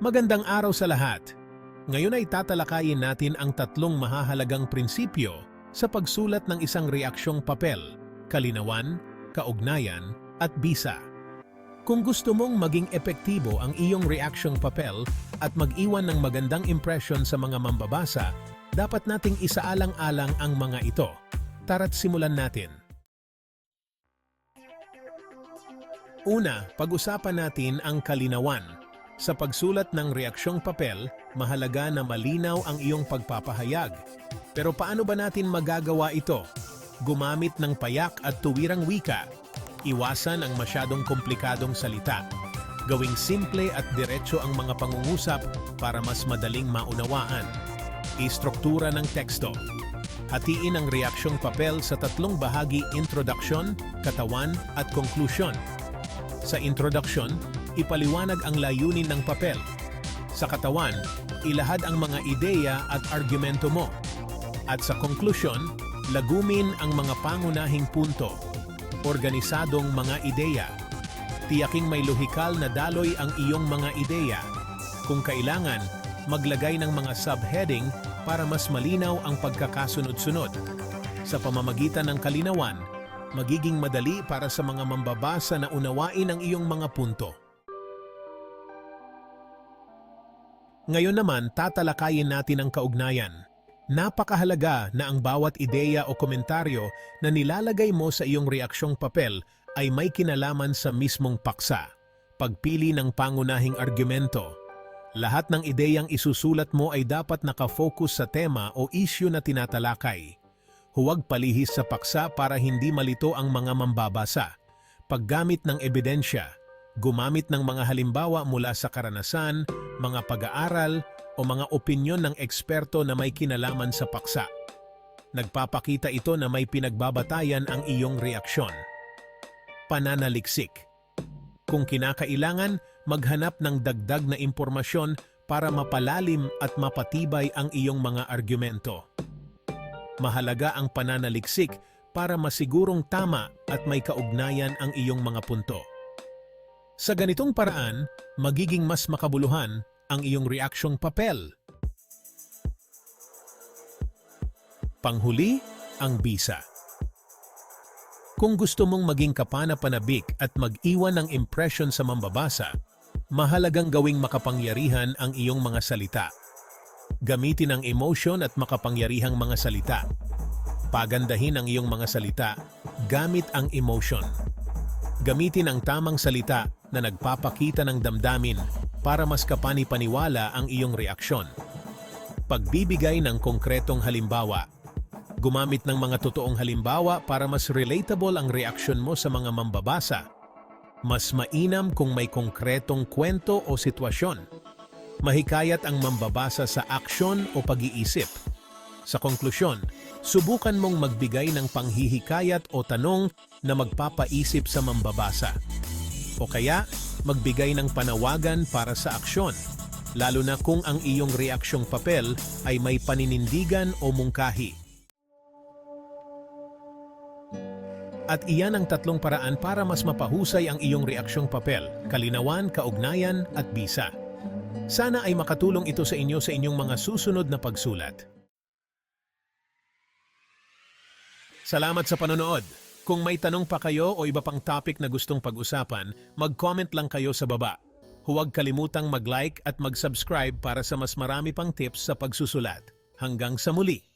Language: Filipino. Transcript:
Magandang araw sa lahat. Ngayon ay tatalakayin natin ang tatlong mahahalagang prinsipyo sa pagsulat ng isang reaksyong papel, kalinawan, kaugnayan, at bisa. Kung gusto mong maging epektibo ang iyong reaksyong papel at mag-iwan ng magandang impression sa mga mambabasa, dapat nating isaalang-alang ang mga ito. Tara't simulan natin. Una, pag-usapan natin ang kalinawan. Sa pagsulat ng reaksyong papel, mahalaga na malinaw ang iyong pagpapahayag. Pero paano ba natin magagawa ito? Gumamit ng payak at tuwirang wika. Iwasan ang masyadong komplikadong salita. Gawing simple at diretso ang mga pangungusap para mas madaling maunawaan. Istruktura ng teksto. Hatiin ang reaksyong papel sa tatlong bahagi introduction, katawan, at conclusion. Sa introduction, ipaliwanag ang layunin ng papel. Sa katawan, ilahad ang mga ideya at argumento mo. At sa conclusion, lagumin ang mga pangunahing punto. Organisadong mga ideya. Tiyaking may lohikal na daloy ang iyong mga ideya. Kung kailangan, maglagay ng mga subheading para mas malinaw ang pagkakasunod-sunod. Sa pamamagitan ng kalinawan, magiging madali para sa mga mambabasa na unawain ang iyong mga punto. Ngayon naman, tatalakayin natin ang kaugnayan. Napakahalaga na ang bawat ideya o komentaryo na nilalagay mo sa iyong reaksyong papel ay may kinalaman sa mismong paksa. Pagpili ng pangunahing argumento. Lahat ng ideyang isusulat mo ay dapat nakafocus sa tema o issue na tinatalakay. Huwag palihis sa paksa para hindi malito ang mga mambabasa. Paggamit ng ebidensya, gumamit ng mga halimbawa mula sa karanasan, mga pag-aaral, o mga opinyon ng eksperto na may kinalaman sa paksa. Nagpapakita ito na may pinagbabatayan ang iyong reaksyon. Pananaliksik. Kung kinakailangan, maghanap ng dagdag na impormasyon para mapalalim at mapatibay ang iyong mga argumento. Mahalaga ang pananaliksik para masigurong tama at may kaugnayan ang iyong mga punto. Sa ganitong paraan, magiging mas makabuluhan ang iyong reaksyong papel. Panghuli, ang bisa. Kung gusto mong maging kapana-panabik at mag-iwan ng impression sa mambabasa, mahalagang gawing makapangyarihan ang iyong mga salita. Gamitin ang emotion at makapangyarihang mga salita. Pagandahin ang iyong mga salita gamit ang emotion. Gamitin ang tamang salita na nagpapakita ng damdamin para mas kapani-paniwala ang iyong reaksyon. Pagbibigay ng konkretong halimbawa. Gumamit ng mga totoong halimbawa para mas relatable ang reaksyon mo sa mga mambabasa. Mas mainam kung may konkretong kwento o sitwasyon. Mahikayat ang mambabasa sa aksyon o pag-iisip. Sa konklusyon, subukan mong magbigay ng panghihikayat o tanong na magpapaisip sa mambabasa. O kaya, magbigay ng panawagan para sa aksyon, lalo na kung ang iyong reaksyong papel ay may paninindigan o mungkahi. At iyan ang tatlong paraan para mas mapahusay ang iyong reaksyong papel, kalinawan, kaugnayan at bisa. Sana ay makatulong ito sa inyo sa inyong mga susunod na pagsulat. Salamat sa panonood. Kung may tanong pa kayo o iba pang topic na gustong pag-usapan, mag-comment lang kayo sa baba. Huwag kalimutang mag-like at mag-subscribe para sa mas marami pang tips sa pagsusulat. Hanggang sa muli!